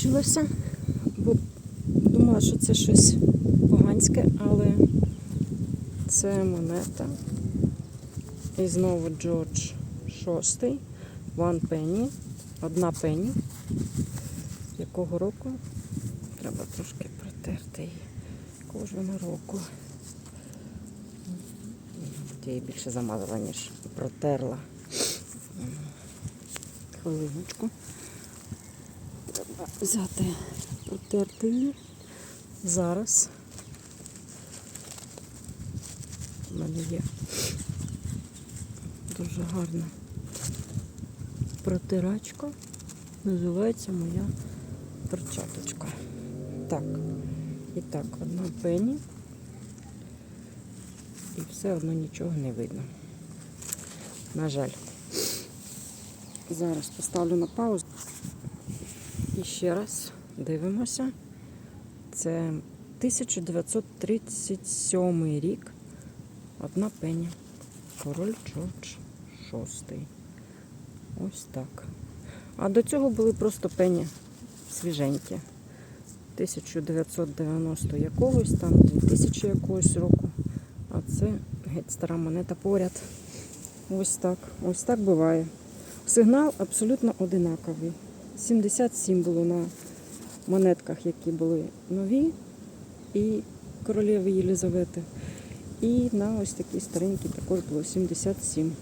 втішилася, бо думала, що це щось поганське, але це монета. І знову Джордж VI, One Penny, одна пенні. Якого року? Треба трошки протерти її. Вона року? Я її більше замазала, ніж протерла. Хвилиночку. Треба взяти, протерти її. Зараз. У мене є дуже гарна протирачка. Називається моя перчаточка. Так. І так, одна пені. І все одно нічого не видно. На жаль. Зараз поставлю на паузу. І ще раз дивимося. Це 1937 рік. Одна пеня. Король Джордж VI. Ось так. А до цього були просто пені свіженькі. 1990 якогось, там 2000 якогось року. А це геть стара монета поряд. Ось так. Ось так буває. Сигнал абсолютно одинаковий. 77 було на монетках, які були нові, і королеви Єлізавети. І на ось такій старенькій також було 77.